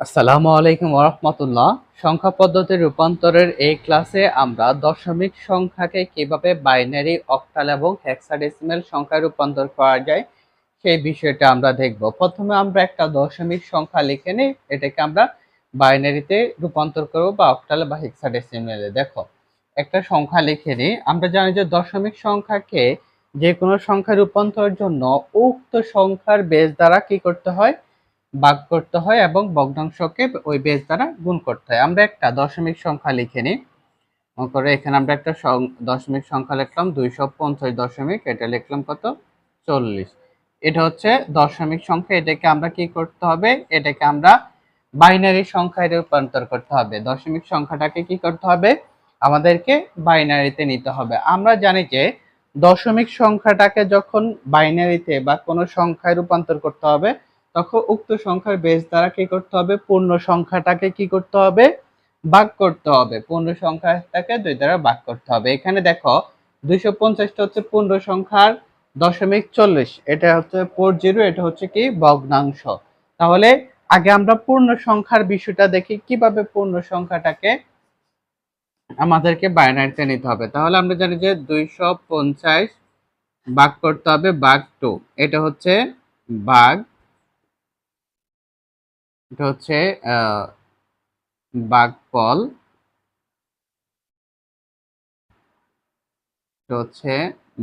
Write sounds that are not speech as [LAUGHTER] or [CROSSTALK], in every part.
আসসালামু আলাইকুম ওরহমতুল্লাহ সংখ্যা পদ্ধতির রূপান্তরের এই ক্লাসে আমরা দশমিক সংখ্যাকে কীভাবে বাইনারি, অক্টাল এবং হেক্সাডেসিমাল সংখ্যায় রূপান্তর করা যায় সেই বিষয়টা আমরা দেখব। প্রথমে আমরা একটা দশমিক সংখ্যা লিখে নিই, এটাকে আমরা বাইনারিতে রূপান্তর করব বা অক্টালে বা হেক্সাডেসিমালে। দেখো, একটা সংখ্যা লিখে নিই। আমরা জানি যে দশমিক সংখ্যাকে যে কোনো সংখ্যায় রূপান্তরের জন্য উক্ত সংখ্যার বেস দ্বারা কি করতে হয়? ভাগ করতে হয় এবং ভগ্নাংশকে ওই বেস দ্বারা গুণ করতে হয়। আমরা একটা দশমিক সংখ্যা লিখে নিই। মনে করে এখানে আমরা একটা দশমিক সংখ্যা লিখলাম দুইশো পঞ্চাশ দশমিক, এটা লিখলাম কত? চল্লিশ। এটা হচ্ছে দশমিক সংখ্যা, এটাকে আমরা কি করতে হবে? এটাকে আমরা বাইনারি সংখ্যায় রূপান্তর করতে হবে। দশমিক সংখ্যাটাকে কি করতে হবে? আমাদেরকে বাইনারিতে নিতে হবে। আমরা জানি যে দশমিক সংখ্যাটাকে যখন বাইনারিতে বা কোনো সংখ্যায় রূপান্তর করতে হবে তখন উক্ত সংখ্যার বেস দ্বারা কি করতে হবে? পূর্ণ সংখ্যাটাকে কি করতে হবে? ভাগ করতে হবে। পূর্ণ সংখ্যাটাকে দুই দ্বারা ভাগ করতে হবে। এখানে দেখো, দুইশো পঞ্চাশটা হচ্ছে পূর্ণ সংখ্যার দশমিক চল্লিশ। এটা হচ্ছে ফোর জিরো এটা হচ্ছে কি? ভগ্নাংশ। তাহলে আগে আমরা পূর্ণ সংখ্যার বিষয়টা দেখি, কীভাবে পূর্ণ সংখ্যাটাকে আমাদেরকে বাইনারিতে নিতে হবে। তাহলে আমরা জানি যে দুইশো পঞ্চাশ ভাগ করতে হবে ভাগ টু এটা হচ্ছে ভাগ এটা হচ্ছে বাগফল এটা হচ্ছে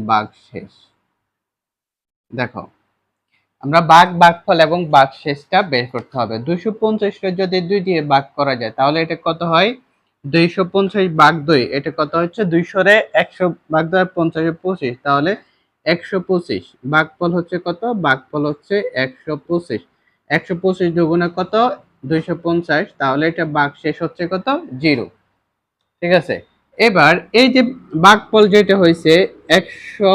বাগশেষ দেখো, আমরা বাঘ, বাঘফল এবং বাগশেষটা বের করতে হবে। দুইশো পঞ্চাশটা যদি দুই দিয়ে ভাগ করা যায়, তাহলে এটা কত হয়? দুইশো পঞ্চাশ ভাগ দুই, এটা কত হচ্ছে? দুইশো রে একশো ভাগ দুই পঞ্চাশে পঁচিশ, তাহলে একশো পঁচিশ। বাঘফল হচ্ছে কত? বাঘফল হচ্ছে একশো পঁচিশ। একশো পঁচিশ দুগুণে কত? দুইশো পঞ্চাশ। তাহলে এটা বাঘ শেষ হচ্ছে কত? জিরো। ঠিক আছে? এবার এই যে বাঘফল যেটা হয়েছে, একশো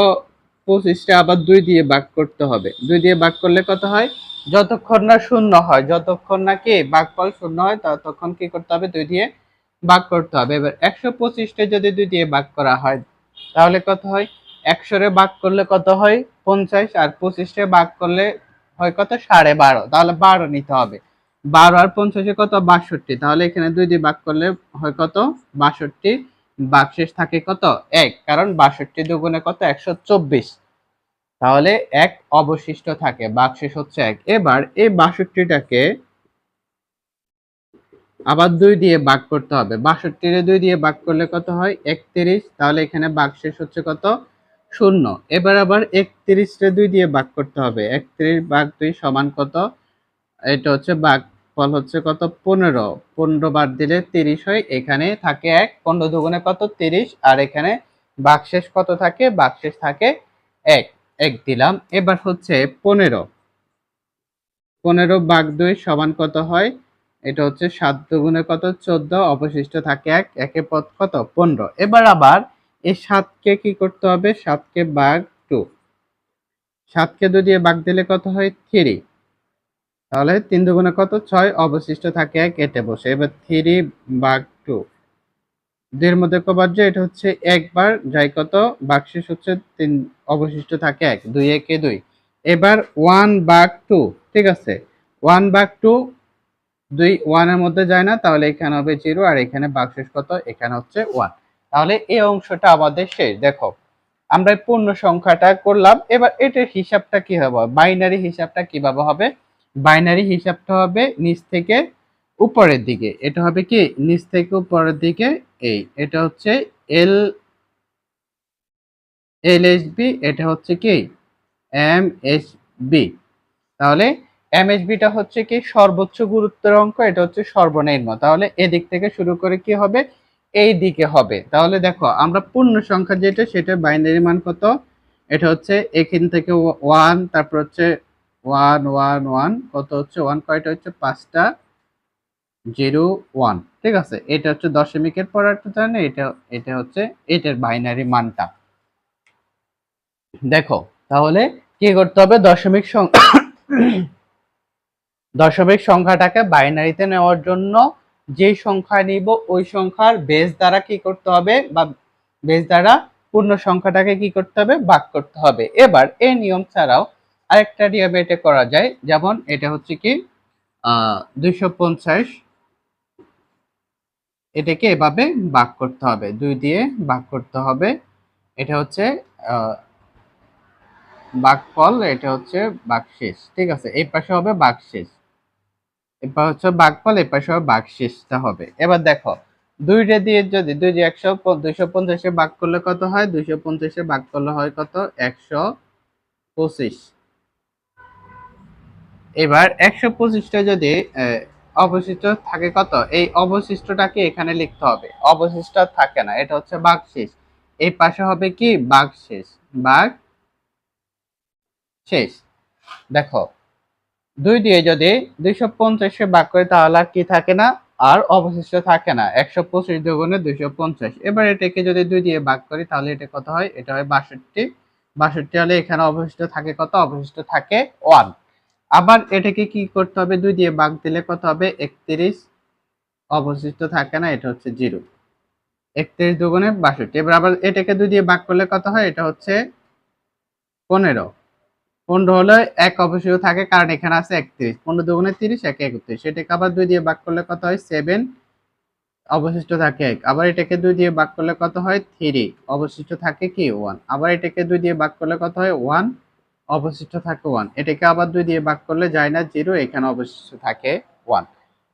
পঁচিশটা আবার দুই দিয়ে ভাগ করতে হবে। দুই দিয়ে ভাগ করলে কত হয়? যতক্ষণ না শূন্য হয়, যতক্ষণ না কি ভাগফল শূন্য হয়, ততক্ষণ কি করতে হবে? দুই দিয়ে ভাগ করতে হবে। এবার একশো পঁচিশটা যদি দুই দিয়ে ভাগ করা হয়, তাহলে কত হয়? একশোরে ভাগ করলে কত হয়? পঞ্চাশ। আর পঁচিশে ভাগ করলে হয় কত? সাড়ে বারো। তাহলে বারো নিতে হবে। বারো আর পঞ্চাশে কত? বাষট্টি। তাহলে এখানে দুই দিয়ে ভাগ করলে হয় কত? বাষট্টি। বাকশেষ থাকে কত? এক। কারণ বাষট্টি দুগুণে কত? একশো চব্বিশ। তাহলে এক অবশিষ্ট থাকে। বাকশেষ হচ্ছে এক। এবার এই বাষট্টিটাকে আবার দুই দিয়ে ভাগ করতে হবে। বাষট্টিরে দুই দিয়ে ভাগ করলে কত হয়? একত্রিশ। তাহলে এখানে বাকশেষ হচ্ছে কত? শূন্য। এবার আবার একত্রিশরে দুই দিয়ে ভাগ করতে হবে। একত্রিশ ভাগ দুই সমান কত? এটা হচ্ছে ভাগ ফল হচ্ছে কত? পনেরো। পনেরো বার দিলে তিরিশ হয়। এখানে থাকে এক। পনেরো দুগুণে কত? তিরিশ। আর এখানে বাকশেষ কত থাকে? বাকশেষ থাকে এক। এক দিলাম। এবার হচ্ছে পনেরো। পনেরো ভাগ দুই সমান কত হয়? এটা হচ্ছে সাত দুগুণে কত? চোদ্দ। অবশিষ্ট থাকে এক। একে পদ কত? পনেরো। এবার আবার এই সাতকে কি করতে হবে? সাতকে বাঘ টু। সাতকে দুই দিয়ে বাঘ দিলে কত হয়? থ্রি। তাহলে তিন দুগুণে কত? ছয়। অবশিষ্ট থাকে এক, এটে বসে। এবার থ্রি বাঘ টু। দুইয়ের মধ্যে কবার যে এটা হচ্ছে একবার। যাই কত? বাকশেষ হচ্ছে তিন, অবশিষ্ট থাকে এক। দুই, একে দুই। এবার ওয়ান বাঘ টু, ঠিক আছে? ওয়ান বাঘ টু, দুই, ওয়ানের মধ্যে যায় না। তাহলে এখানে হবে জিরো, আর এখানে বাকশেষ কত? এখানে হচ্ছে ওয়ান। তাহলে এই অংশটা আমাদের শেষ। দেখো, আমরা পূর্ণ সংখ্যাটা করলাম। এবার এটার হিসাবটা কি হবে? বাইনারি হিসাবটা কীভাবে হবে? বাইনারি হিসাবটা হবে নিচ থেকে উপরের দিকে। এটা হবে কি? নিচ থেকে উপরের দিকে এই এটা হচ্ছে এল এল এস বি এটা হচ্ছে কি? এম এস বি তাহলে এম এস বিটা হচ্ছে কি? সর্বোচ্চ গুরুত্বের অঙ্ক এটা হচ্ছে সর্বনিম্ন। তাহলে এদিক থেকে শুরু করে কি হবে? এই দিকে হবে। তাহলে দেখো, আমরা পূর্ণ সংখ্যা যেটা সেটা বাইনারি মান কত? এটা হচ্ছে এখান থেকে ওয়ান তারপর হচ্ছে ওয়ান ওয়ান ওয়ান কত হচ্ছে? ওয়ান কয়টা হচ্ছে? পাঁচটা জিরো ওয়ান ঠিক আছে? এটা হচ্ছে দশমিকের পর একটা জানে এটা এটা হচ্ছে এটার বাইনারি মানটা। দেখো, তাহলে কি করতে হবে? দশমিক সংখ্যা [COUGHS] দশমিক সংখ্যাটাকে বাইনারিতে নেওয়ার জন্য যে সংখ্যা নিব, ওই সংখ্যার বেস দ্বারা কি করতে হবে বা বেস দ্বারা পূর্ণ সংখ্যাটাকে কি করতে হবে? ভাগ করতে হবে। এবার এই নিয়ম ছাড়াও আরেকটা নিয়মে এটা করা যায়। যেমন এটা হচ্ছে কি দুইশো পঞ্চাশ এটাকে এভাবে ভাগ করতে হবে। দুই দিয়ে ভাগ করতে হবে। এটা হচ্ছে বাঘফল এটা হচ্ছে বাঘশেষ ঠিক আছে? এই পাশে হবে বাঘশেষ এবার হচ্ছে বাঘফল এই পাশে হবে বাঘশেষটা হবে। এবার দেখো, দুইটা দিয়ে যদি দুই দিয়ে একশো দুইশো পঞ্চাশে ভাগ করলে কত হয়? দুইশো পঞ্চাশে ভাগ করলে হয় কত? একশো পঁচিশ। এবার একশো পঁচিশটা যদি অবশিষ্ট থাকে কত? এই অবশিষ্টটাকে এখানে লিখতে হবে। অবশিষ্ট থাকে না, এটা হচ্ছে বাঘশেষ এই পাশে হবে কি? বাঘশেষ বাঘ শেষ দেখো দুই দিয়ে যদি দুইশো পঞ্চাশে ভাগ করে তাহলে আর কি থাকে না? আর অবশিষ্ট থাকে না। একশো পঁচিশ দুগুণে দুইশো পঞ্চাশ। এবার এটাকে যদি দুই দিয়ে ভাগ করি তাহলে এটা কত হয়? এটা হয় বাষট্টি। বাষট্টি হলে এখানে অবশিষ্ট থাকে কত? অবশিষ্ট থাকে ওয়ান। আবার এটাকে কি করতে হবে? দুই দিয়ে ভাগ দিলে কত হবে? একত্রিশ। অবশিষ্ট থাকে না, এটা হচ্ছে জিরো। একত্রিশ দুগুণে বাষট্টি। এবার আবার এটাকে দুই দিয়ে ভাগ করলে কত হয়? এটা হচ্ছে পনেরো। পনেরো হলে এক অবশ্যই থাকে, কারণ এখানে আছে একত্রিশ। পনেরো দুগুণে তিরিশ, এক একত্রিশ। এটাকে আবার দুই দিয়ে ভাগ করলে কত হয়? সেভেন অবশিষ্ট থাকে এক। আবার এটাকে দুই দিয়ে ভাগ করলে কত হয়? থ্রি অবশিষ্ট থাকে কি? ওয়ান আবার এটাকে দুই দিয়ে ভাগ করলে কত হয়? ওয়ান অবশিষ্ট থাকে ওয়ান এটাকে আবার দুই দিয়ে ভাগ করলে যায় না জিরো এখানে অবশিষ্ট থাকে ওয়ান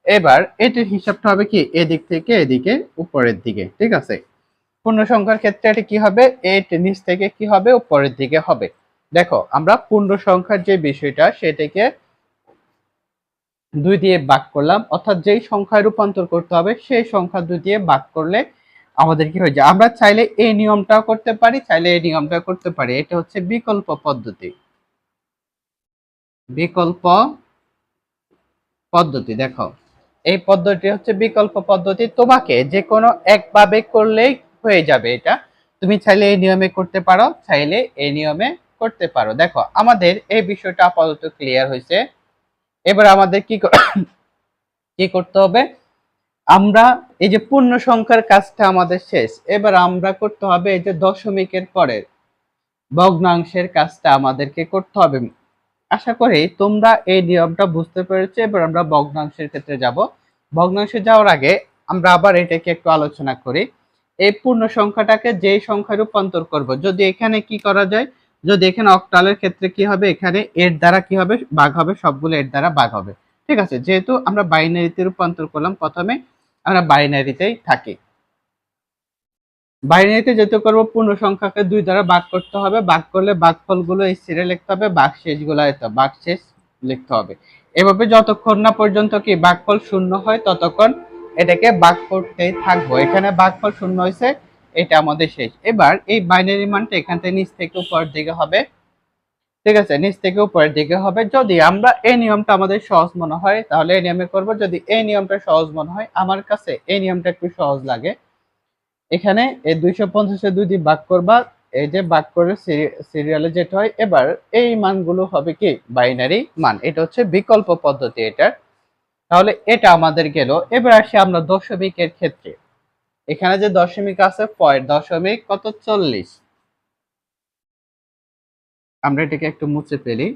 এবার এটির হিসাবটা হবে কি? এদিক থেকে এদিকে, উপরের দিকে। ঠিক আছে? পূর্ণ সংখ্যার ক্ষেত্রে এটি কি হবে? এট নিচ থেকে কি হবে? উপরের দিকে হবে। দেখো, আমরা পূর্ণ সংখ্যার যে বিষয়টা, সেটাকে দুই দিয়ে ভাগ করলাম। অর্থাৎ যেই সংখ্যায় রূপান্তর করতে হবে, সেই সংখ্যা দুই দিয়ে ভাগ করলে আমাদের কি হয়ে যায়? আমরা চাইলে এই নিয়মটাও করতে পারি, চাইলে এই নিয়মটা করতে পারি। এটা হচ্ছে বিকল্প পদ্ধতি। বিকল্প পদ্ধতি, দেখো। এই পদ্ধতি হচ্ছে বিকল্প পদ্ধতি। তোমাকে যে কোনো একভাবে করলেই হয়ে যাবে এটা। তুমি চাইলে এই নিয়মে করতে পারো, চাইলে এই নিয়মে করতে পারো। দেখো, আমাদের এই বিষয়টা আপাতত ক্লিয়ার হয়েছে। এবার আমাদের কি [COUGHS] কি করতে হবে? আমরা এই যে পূর্ণ সংখ্যার কাজটা আমাদের শেষ। এবার আমরা করতে হবে এই যে দশমিকের পরের ভগ্নাংশের কাজটা আমাদেরকে করতে হবে। আশা করি তোমরা এই নিয়মটা বুঝতে পেরেছ। এবার আমরা ভগ্নাংশের ক্ষেত্রে যাব। ভগ্নাংশে যাওয়ার আগে আমরা আবার এটাকে একটু আলোচনা করি। এই পূর্ণ সংখ্যাটাকে যেই সংখ্যায় রূপান্তর করব, যদি এখানে কি করা যায়? যদি এখানে অক্টালের ক্ষেত্রে কি হবে? এখানে এর দ্বারা কি হবে? ভাগ হবে, সবগুলো এর দ্বারা ভাগ হবে। ঠিক আছে? যেহেতু আমরা বাইনারিতে রূপান্তর করলাম, প্রথমে আমরা বাইনারিতেই থাকি। বাইনারিতে যেহেতু করব পূর্ণ সংখ্যাকে দুই দ্বারা ভাগ করতে হবে। ভাগ করলে ভাগফলগুলো এই সিরে লিখতে হবে, ভাগ শেষগুলো ভাগ শেষ লিখতে হবে। এভাবে যতক্ষণ না পর্যন্ত কি ভাগফল শূন্য হয়, ততক্ষণ এটাকে ভাগ করতেই থাকব। এখানে ভাগফল শূন্য হয়েছে এটা আমাদের শেষ। এবার এই বাইনারি মানটা এখান থেকে নিচ থেকে উপরের দিকে হবে। ঠিক আছে, নিচ থেকে উপরের দিকে হবে। যদি আমরা এই নিয়মটা আমাদের সহজ মনে হয়, তাহলে এই নিয়মে করব, যদি এই নিয়মটা সহজ মনে হয়, আমার কাছে এই নিয়মটা একটু সহজ লাগে। এখানে এই দুইশো পঞ্চাশে দুই দিয়ে ভাগ করবা, এই যে ভাগ করে সিরিয়ালে যেটা হয়, এবার এই মানগুলো হবে কি? বাইনারি মান। এটা হচ্ছে বিকল্প পদ্ধতি এটার তাহলে এটা আমাদের গেল। এবার আসি আমরা দশমিকের ক্ষেত্রে। এখানে যে দশমিক আছে পয়েন্ট, দশমিক কত? চল্লিশ। আমরা এটাকে একটু মুছে ফেলি।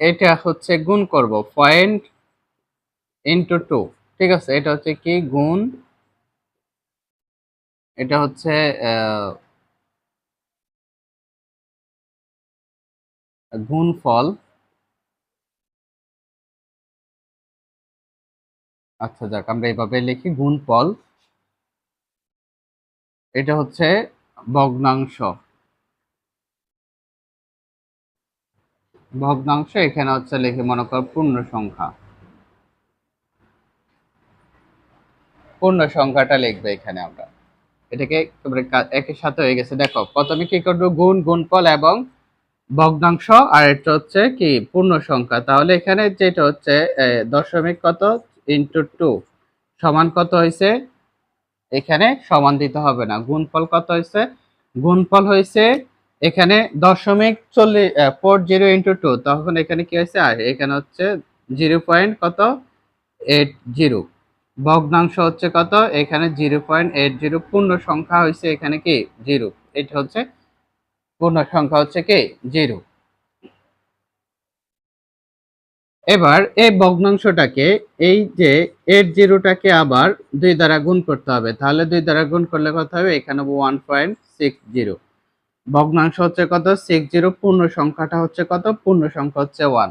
এটা হচ্ছে গুণ করব, পয়েন্ট ইন্টু টু। ঠিক আছে, এটা হচ্ছে কি? গুণ, এটা হচ্ছে গুণফল আচ্ছা যাক, আমরা এইভাবে লিখি গুণফল এটা হচ্ছে ভগ্নাংশ। ভগ্নাংশ এখানে হচ্ছে লিখে মনে কর পূর্ণ সংখ্যা। পূর্ণ সংখ্যাটা লিখবে এখানে আমরা। এটাকে একের সাথে হয়ে গেছে। দেখো, প্রথমে কি করব? গুণ গুণফল এবং ভগ্নাংশ, আর এটা হচ্ছে কি পূর্ণ সংখ্যা তাহলে এখানে যেটা হচ্ছে দশমিক কত? ইন্টু টু সমান কত হয়েছে এখানে সমান দিতে হবে না। গুণফল কত হয়েছে গুণফল হয়েছে এখানে দশমিক চল্লিশ ফোর জিরো ইন্টু টু তখন এখানে কি হয়েছে আর এখানে হচ্ছে জিরো পয়েন্ট কত? এইট জিরো ভগ্নাংশ হচ্ছে কত? এখানে জিরো পয়েন্ট এইট জিরো পূর্ণ সংখ্যা হয়েছে এখানে কি? জিরো এটা হচ্ছে পূর্ণ সংখ্যা হচ্ছে কি? জিরো। এবার এই ভগ্নাংশটাকে এই যে এইট জিরোটাকে আবার দুই দ্বারা গুণ করতে হবে। তাহলে দুই দ্বারা গুণ করলে কত হবে? এখানে ওয়ান পয়েন্ট সিক্স জিরো ভগ্নাংশ হচ্ছে কত? সিক্স জিরো পূর্ণ সংখ্যাটা হচ্ছে কত? পূর্ণ সংখ্যা হচ্ছে ওয়ান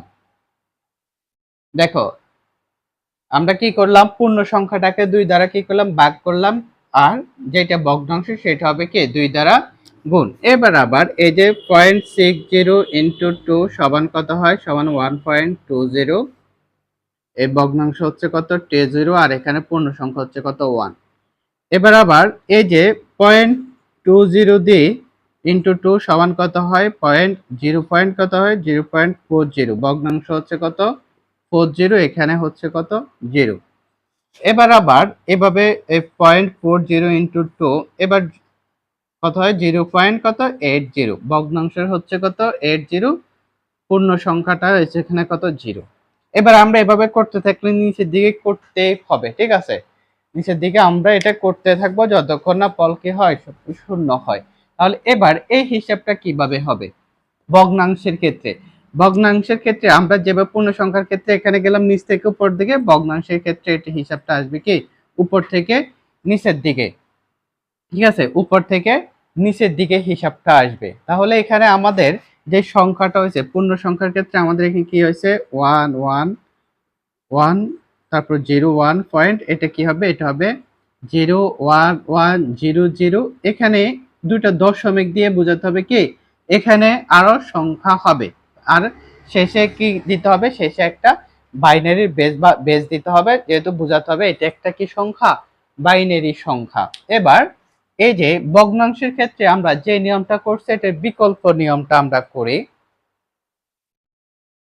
দেখো, আমরা কি করলাম? পূর্ণ সংখ্যাটাকে দুই দ্বারা কি করলাম? ভাগ করলাম। আর যেটা ভগ্নাংশ, সেটা হবে কি? দুই দ্বারা গুণ এবার আবার এই যে point six zero into two সমান কত হয়? সমান ওয়ান পয়েন্ট টু জিরো এই ভগ্নাংশ হচ্ছে কত? টে জিরো আর এখানে পূর্ণ সংখ্যা হচ্ছে কত? ওয়ান এবার আবার এই যে পয়েন্ট টু জিরো দিয়ে ইন্টু টু সমান কত হয়? পয়েন্ট জিরো পয়েন্ট কত হয়? জিরো পয়েন্ট ফোর জিরো ভগ্নাংশ হচ্ছে কত? ফোর জিরো এখানে হচ্ছে কত? জিরো এবার আবার এভাবে point four zero into two এবার কত হয়? জিরো পয়েন্ট কত? Eight zero. ভগ্নাংশের হচ্ছে কত? Eight zero. পূর্ণ সংখ্যাটা হয়েছে এখানে কত? জিরো। এবার আমরা এভাবে করতে থাকলে নিচের দিকে করতে হবে, ঠিক আছে? নিচের দিকে আমরা এটা করতে থাকব যতক্ষণ না ফল কি হয়? শূন্য হয়। তাহলে এবার এই হিসাবটা কীভাবে হবে? ভগ্নাংশের ক্ষেত্রে। ভগ্নাংশের ক্ষেত্রে আমরা যেভাবে পূর্ণ সংখ্যার ক্ষেত্রে এখানে গেলাম, নিচ থেকে উপর দিকে, ভগ্নাংশের ক্ষেত্রে এটি হিসাবটা আসবে কি? উপর থেকে নিচের দিকে। ঠিক আছে? উপর থেকে নিচের দিকে হিসাবটা আসবে। তাহলে এখানে আমাদের যে সংখ্যাটা হয়েছে, পূর্ণ সংখ্যার ক্ষেত্রে আমাদের এখানে কি হয়েছে? ওয়ান ওয়ান ওয়ান, তারপর জিরো, ওয়ান পয়েন্ট, এটা কি হবে? এটা হবে zero, one one, zero zero. এখানে দুটো দশমিক দিয়ে বোঝাতে হবে কি? এখানে আরও সংখ্যা হবে। আর শেষে কি দিতে হবে? শেষে একটা বাইনারির বেস বা বেস দিতে হবে। যেহেতু বোঝাতে হবে এটা একটা কি সংখ্যা? বাইনারি সংখ্যা। এবার এই যে ভগ্নাংশের ক্ষেত্রে আমরা যে নিয়মটা করছি এটা বিকল্প নিয়মটা আমরা করি।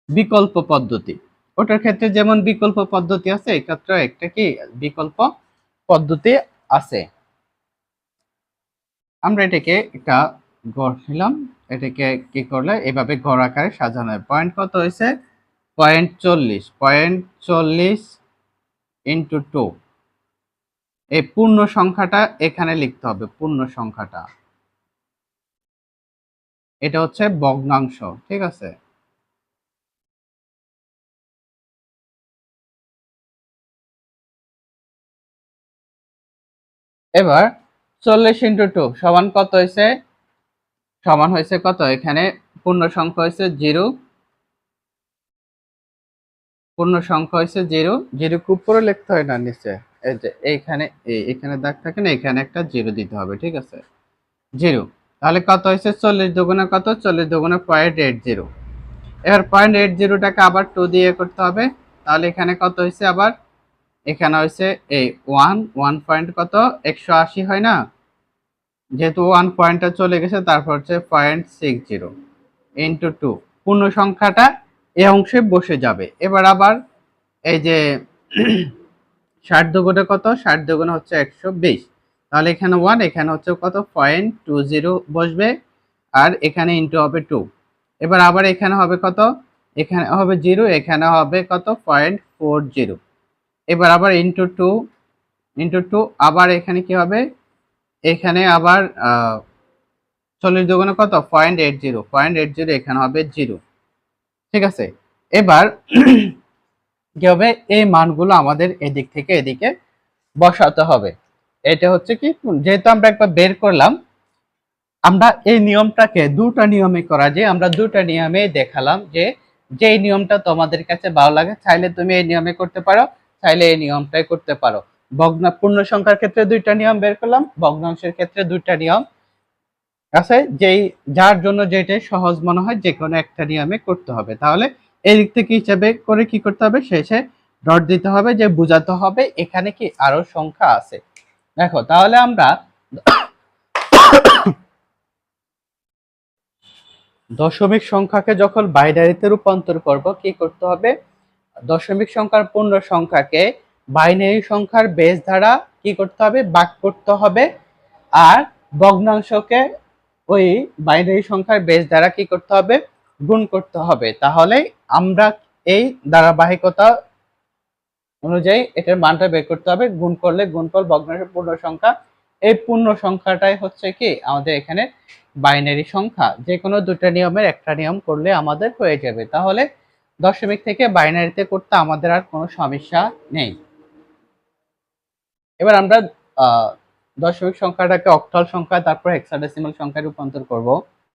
বিকল্প পদ্ধতি। ওটার ক্ষেত্রে যেমন বিকল্প পদ্ধতি আছে এক্ষেত্রে একটা কি বিকল্প পদ্ধতি আছে। আমরা এটাকে একটা গড় নিলাম। এটাকে কি করলে? এভাবে গড় আকারে সাজানো হয় পয়েন্ট কত হয়েছে? পয়েন্ট চল্লিশ। পয়েন্ট চল্লিশ ইন্টু টু। এই পূর্ণ সংখ্যাটা এখানে লিখতে হবে, পূর্ণ সংখ্যাটা। এটা হচ্ছে ভগ্নাংশ, ঠিক আছে? এবার চল্লিশ ইন্টু টু, সমান কত হয়েছে? সমান হয়েছে কত? এখানে পূর্ণ সংখ্যা হয়েছে জিরো। পূর্ণ সংখ্যা হয়েছে জিরো। জিরো খুব লিখতে হয় না নিচে। এইখানে এখানে দাগ থাকে না, এখানে একটা জিরো দিতে হবে, ঠিক আছে? জিরো। তাহলে কত হয়েছে? চল্লিশ দুগুণে কত? চল্লিশ দুগুণে পয়েন্ট এইট জিরো এবার পয়েন্ট এইট জিরোটাকে আবার টু দিয়ে করতে হবে। তাহলে এখানে কত হয়েছে আবার? এখানে হয়েছে এই ওয়ান ওয়ান পয়েন্ট কত? একশো আশি হয় না? যেহেতু ওয়ান পয়েন্টটা চলে গেছে, তারপর হচ্ছে point six zero into two পূর্ণ সংখ্যাটা এই অংশে বসে যাবে। এবার আবার এই যে ষাট দুগুণে কত? ষাট দুগুণে হচ্ছে একশো বিশ। তাহলে এখানে ওয়ান এখানে হচ্ছে কত? পয়েন্ট টু জিরো বসবে। আর এখানে ইন্টু হবে টু এবার আবার এখানে হবে কত? এখানে হবে জিরো এখানে হবে কত? পয়েন্ট ফোর জিরো এবার আবার ইন্টু টু ইন্টু টু আবার এখানে কি হবে? এখানে আবার চল্লিশ দুগুণে কত? Point eight zero point eight zero এখানে হবে জিরো ঠিক আছে? এবার কি হবে? এই মানগুলো আমাদের এদিক থেকে এদিকে বসাতে হবে। এটা হচ্ছে কি? যেহেতু আমরা একবার বের করলাম, আমরা এই নিয়মটাকে দুটা নিয়মে করা যায়। আমরা দুটা নিয়মে দেখালাম যে যে নিয়মটা তোমাদের কাছে ভালো লাগে, চাইলে তুমি এই নিয়মে করতে পারো, চাইলে এই নিয়মটাই করতে পারো। ভগ্না পূর্ণ সংখ্যার ক্ষেত্রে দুইটা নিয়ম বের করলাম, ভগ্নাংশের ক্ষেত্রে দুইটা নিয়ম। আছে? যেই যার জন্য যেটাই সহজ মনে হয় যে কোনো একটা নিয়মে করতে হবে। তাহলে এই দিক থেকে হিসাবে করে কি করতে হবে? শেষে ডট দিতে হবে, যে বোঝাতে হবে এখানে কি আরও সংখ্যা আছে। দেখো, তাহলে আমরা দশমিক সংখ্যাকে যখন বাইনারিতে রূপান্তর করব, কি করতে হবে? দশমিক সংখ্যার পূর্ণ সংখ্যাকে বাইনারি সংখ্যার বেস দ্বারা কি করতে হবে? বাক করতে হবে। আর ভগ্নাংশকে ওই বাইনারি সংখ্যার বেস দ্বারা কি করতে হবে? গুণ করতে হবে। তাহলে আমরা এই ধারাবাহিকতা অনুযায়ী এটার মানটা বের করতে হবে। গুণ করলে গুণফল ভগ্নাংশের পূর্ণ সংখ্যা এই পূর্ণ সংখ্যাটাই হচ্ছে কি? আমাদের এখানে বাইনারি সংখ্যা। যে কোনো দুটো নিয়মের একটা নিয়ম করলে আমাদের হয়ে যাবে। তাহলে দশমিক থেকে বাইনারিতে করতে আমাদের আর কোনো সমস্যা নেই। এবার আমরা দশমিক সংখ্যাটাকে অক্টাল সংখ্যা, তারপর হেক্সাডেসিমাল সংখ্যায় রূপান্তর করব।